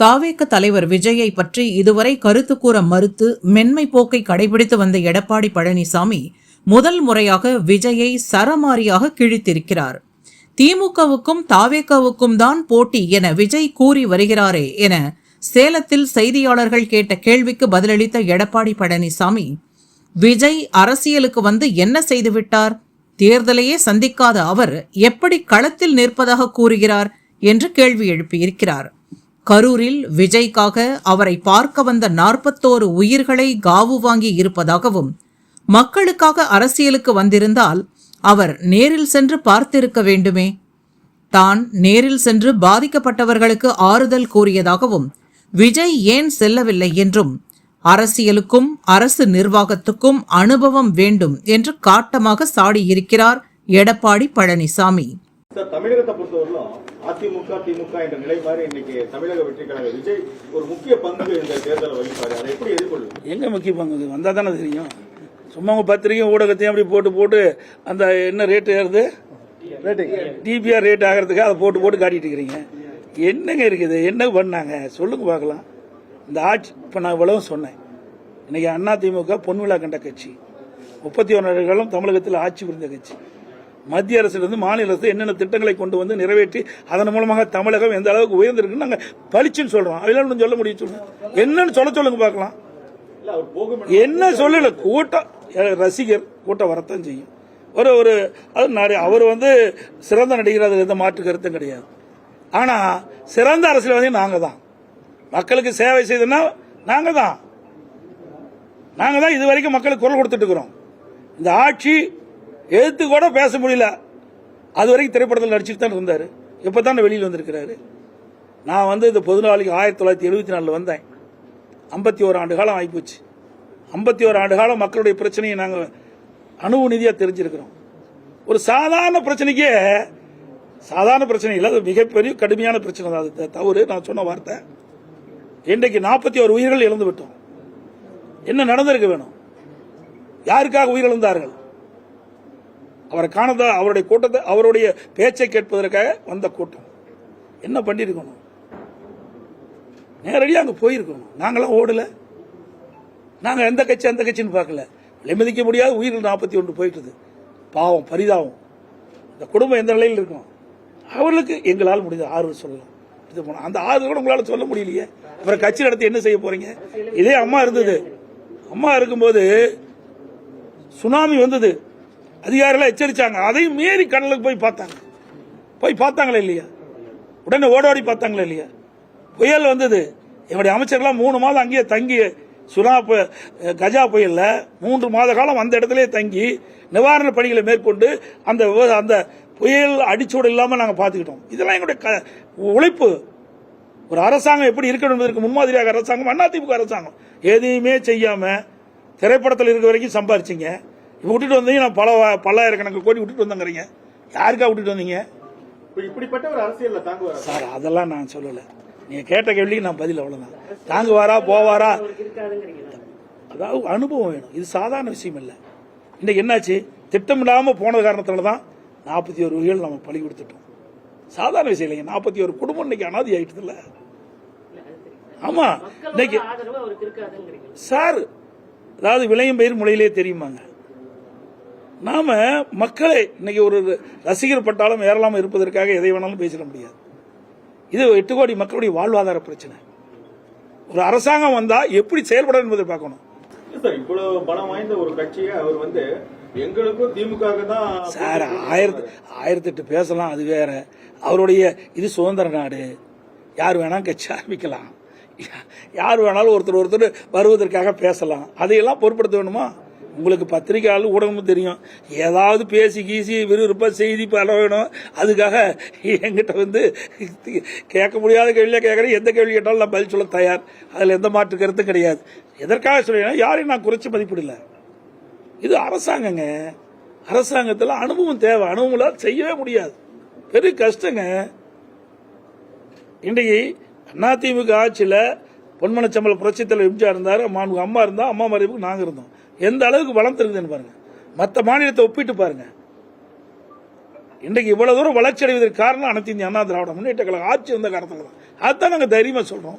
தாவேக்க தலைவர் விஜயை பற்றி இதுவரை கருத்து கூற மறுத்து மென்மை போக்கை கடைபிடித்து வந்த எடப்பாடி பழனிசாமி முதல் முறையாக விஜயை சரமாரியாக கிழித்திருக்கிறார். திமுகவுக்கும் தாவேக்காவுக்கும் தான் போட்டி என விஜய் கூறி வருகிறாரே என சேலத்தில் செய்தியாளர்கள் கேட்ட கேள்விக்கு பதிலளித்த எடப்பாடி பழனிசாமி விஜய் அரசியலுக்கு வந்து என்ன செய்துவிட்டார் தேர்தலையே சந்திக்காத அவர் எப்படி களத்தில் நிற்பதாக கூறுகிறார்? என்று கேள்வி எழுப்பியிருக்கிறார். கரூரில் விஜய்க்காக அவரை பார்க்க வந்த நாற்பத்தோரு உயிர்களை காவு வாங்கி இருப்பதாகவும் மக்களுக்காக அரசியலுக்கு வந்திருந்தால் அவர் நேரில் சென்று பார்த்திருக்க வேண்டுமே. தான் நேரில் சென்று பாதிக்கப்பட்டவர்களுக்கு ஆறுதல் கூறியதாகவும் விஜய் ஏன் செல்லவில்லை என்றும் அரசியலுக்கும் அரசு நிர்வாகத்துக்கும் அனுபவம் வேண்டும் என்று காட்டமாக சாடியிருக்கிறார் எடப்பாடி பழனிசாமி. தமிழகத்தை பொறுத்தவரையிலும் அதிமுக திமுக என்ற நிலை மாதிரி இன்னைக்கு தமிழக வெற்றி கழக விஜய் ஒரு முக்கிய பங்கு இந்த தேர்தலை வகிப்பாரு. அதை எப்படி எதிர்கொள்ளும்? எங்க முக்கிய பங்கு? வந்தா தானே தெரியும். சும்மா உங்க பத்திரிக்கை ஊடகத்தையும் அப்படி போட்டு போட்டு அந்த என்ன ரேட் ஏறுது? டிபிஆர் ரேட் ஆகிறதுக்கு அதை போட்டு போட்டு காட்டிட்டு இருக்கிறீங்க. என்னங்க இருக்குது? என்ன பண்ணாங்க? சொல்லுங்க பார்க்கலாம். இந்த ஆட்சி இப்போ நான் இவ்வளவு சொன்னேன். இன்னைக்கு அண்ணா திமுக பொன்விழா கண்ட கட்சி. முப்பத்தி ஒன்றாண்டுகளும் தமிழகத்தில் ஆட்சி புரிந்த கட்சி. மத்திய அரசிலிருந்து மாநில அரசு என்னென்ன திட்டங்களை கொண்டு வந்து நிறைவேற்றி அதன் மூலமாக தமிழகம் எந்த அளவுக்கு உயர்ந்திருக்குன்னு நாங்கள் பளிச்சுன்னு சொல்றோம். அதெல்லாம் சொல்ல முடியும் சொல்லுங்க என்னன்னு சொல்ல சொல்லுங்க பார்க்கலாம். என்ன சொல்லல கூட்டம் ரசிகர் கூட்டம் வரத்தான் செய்யும். ஒரு ஒரு அது அவர் வந்து சிறந்த நடிகர் அதுல எந்த மாற்று கருத்தும் கிடையாது. ஆனா சிறந்த அரசியல்வாதி நாங்க தான் மக்களுக்கு சேவை செய்தோம்னா நாங்க தான் நாங்க தான் இது வரைக்கும் மக்களுக்கு குரல் கொடுத்துட்டு இருக்கிறோம். இந்த ஆட்சி எழுத்து கூட பேச முடியல. அது வரைக்கும் திரைப்படத்தில் நடிச்சுட்டு தான் இருந்தாரு. இப்பதான் வெளியில் வந்திருக்கிறாரு. நான் வந்து இந்த பொது நாளைக்கு ஆயிரத்தி தொள்ளாயிரத்தி எழுபத்தி நாலில் வந்தேன். ஐம்பத்தி ஓரு ஆண்டு காலம் ஆகிப்போச்சு ஐம்பத்தி ஓரு ஆண்டு காலம் மக்களுடைய பிரச்சனையை நாங்கள் அணுவு நிதியாக தெரிஞ்சிருக்கிறோம். ஒரு சாதாரண பிரச்சனைக்கே சாதாரண பிரச்சனை இல்லை அது மிகப்பெரிய கடுமையான பிரச்சனை தான். அது தவறு. நான் சொன்ன வார்த்தை. இன்றைக்கு நாற்பத்தி ஒரு உயிர்கள் இழந்து விட்டோம். என்ன நடந்திருக்க வேணும்? யாருக்காக உயிரிழந்தார்கள்? அவரை காணதா அவருடைய கூட்டத்தை அவருடைய பேச்சை கேட்பதற்காக வந்த கூட்டம். என்ன பண்ணியிருக்கணும் நேரடியாக அங்கே போயிருக்கணும். நாங்களாம் ஓடல. நாங்கள் எந்த கட்சி எந்த கட்சின்னு பார்க்கல. விலைமதிக்க முடியாத உயிர்கள் நாற்பத்தி ஒன்று போயிட்டுது. பாவம் பரிதாபம். இந்த குடும்பம் எந்த நிலையில் இருக்கும்? அவர்களுக்கு எங்களால் முடிந்த ஆறுதல் சொல்லலாம். இது போனோம் அந்த ஆறுதல் கூட உங்களால் சொல்ல முடியலையே. அப்புறம் கட்சி நடத்தி என்ன செய்ய போறீங்க? இதே அம்மா இருந்தது. அம்மா இருக்கும்போது சுனாமி வந்தது. அதிகாரிகள் எச்சரித்தாங்க அதையும் மீறி கடலுக்கு போய் பார்த்தாங்க. போய் பார்த்தாங்களே இல்லையா? உடனே ஓடோடி பார்த்தாங்களே இல்லையா? புயல் வந்தது. என்னுடைய அமைச்சர்லாம் மூணு மாதம் அங்கேயே தங்கி சுனா பு- கஜா புயலில் மூன்று மாத காலம் அந்த இடத்திலே தங்கி நிவாரண பணிகளை மேற்கொண்டு அந்த விவ- அந்த புயல் அடிச்சூடு இல்லாமல் நாங்கள் பார்த்துக்கிட்டோம். இதெல்லாம் எங்களுடைய க- உழைப்பு. ஒரு அரசாங்கம் எப்படி இருக்கணும் என்பதற்கு முன்மாதிரியாக அரசாங்கம் அதிமுக அரசாங்கம். எதையுமே செய்யாமல் திரைப்படத்தில் இருக்க வரைக்கும் சம்பாரிச்சிங்க. இப்போ விட்டுட்டு வந்தீங்க நான் பல பல்லாயிரக்கணக்கு கோடி விட்டுட்டு வந்தங்கிறீங்க. யாருக்கா விட்டுட்டு வந்தீங்க? இப்ப இப்படிப்பட்ட ஒரு அரசியல்ல தாங்குவார்? சார் அதெல்லாம் நான் சொல்லல. நீங்க கேட்ட கேள்விக்கு நான் பதில் அவ்வளவுதான். தாங்குவாரா போவாரா? அதாவது அனுபவம் வேணும். இது சாதாரண விஷயம் இல்லை. இன்னைக்கு என்னாச்சு? திட்டமிடாம போன காரணத்தால தான் நாற்பத்தி ஒரு உயிர்கள் நம்ம பழி கொடுத்துட்டோம். சாதாரண விஷயம் இல்லைங்க. நாற்பத்தி ஒரு குடும்பம் இன்னைக்கு அனாதி ஆயிட்டது இல்ல ஆமா இன்னைக்கு சார் அதாவது விளையும் பயிர் முளையிலே தெரியுமாங்க? நாம மக்களை இன்னைக்கு ஒரு ரசிகர் பட்டாளம் ஏறலாம இருப்பதற்காக எதை வேணாலும் பேசிட முடியாது. இது எட்டு கோடி மக்களுடைய வாழ்வாதார பிரச்சனை. ஒரு அரசாங்கம் வந்தா எப்படி செயல்பட என்பதை பார்க்கணும். இவ்வளவு பலம் வாய்ந்த ஒரு கட்சியை அவர் வந்து எங்களுக்கும் திமுக தான் சார் ஆயிரத்தி ஆயிரத்தி எட்டு பேசலாம் அது வேற. அவருடைய இது சுதந்திர நாடு. யார் வேணாலும் கட்சி ஆரம்பிக்கலாம். யார் வேணாலும் ஒருத்தர் ஒருத்தர் வருவதற்காக பேசலாம். அதையெல்லாம் பொருட்படுத்த வேணுமா உங்களுக்கு பத்திரிகையாளர் ஊடகமும் தெரியும். ஏதாவது பேசி கீசி விறுவிறுப்பாக செய்தி பரவணும் அதுக்காக என்கிட்ட வந்து கேட்க முடியாத கேள்வியாக கேட்குறேன். எந்த கேள்வி கேட்டாலும் நான் பதில் சொல்ல தயார். அதில் எந்த மாற்று கருத்தும் கிடையாது. எதற்காக சொல்றேன்னா யாரையும் நான் குறைச்சி மதிப்பிடல. இது அரசாங்கங்க. அரசாங்கத்தில் அனுபவம் தேவை. அனுபவங்களால் செய்யவே முடியாது. பெரிய கஷ்டங்க. இன்றைக்கு அதிமுக ஆட்சியில் பொன்மனச்சம்பள புரட்சித்தலைவர் எம்ஜிஆர் இருந்தார் அம்மா அம்மா இருந்தா அம்மா மறைவுக்கு நாங்கள் இருந்தோம். எந்த அளவுக்கு வளர்ந்துருக்குதுன்னு பாருங்க. மற்ற மாநிலத்தை ஒப்பிட்டு பாருங்க. இன்றைக்கு இவ்வளவு தூரம் வளர்ச்சி அடைவதற்கு காரணம் அனைத்து இந்திய அண்ணா திராவிட முன்னேற்ற கழகம் ஆட்சி வந்த காரணத்தில் தான் அதுதான் நாங்கள் தைரியமாக சொல்கிறோம்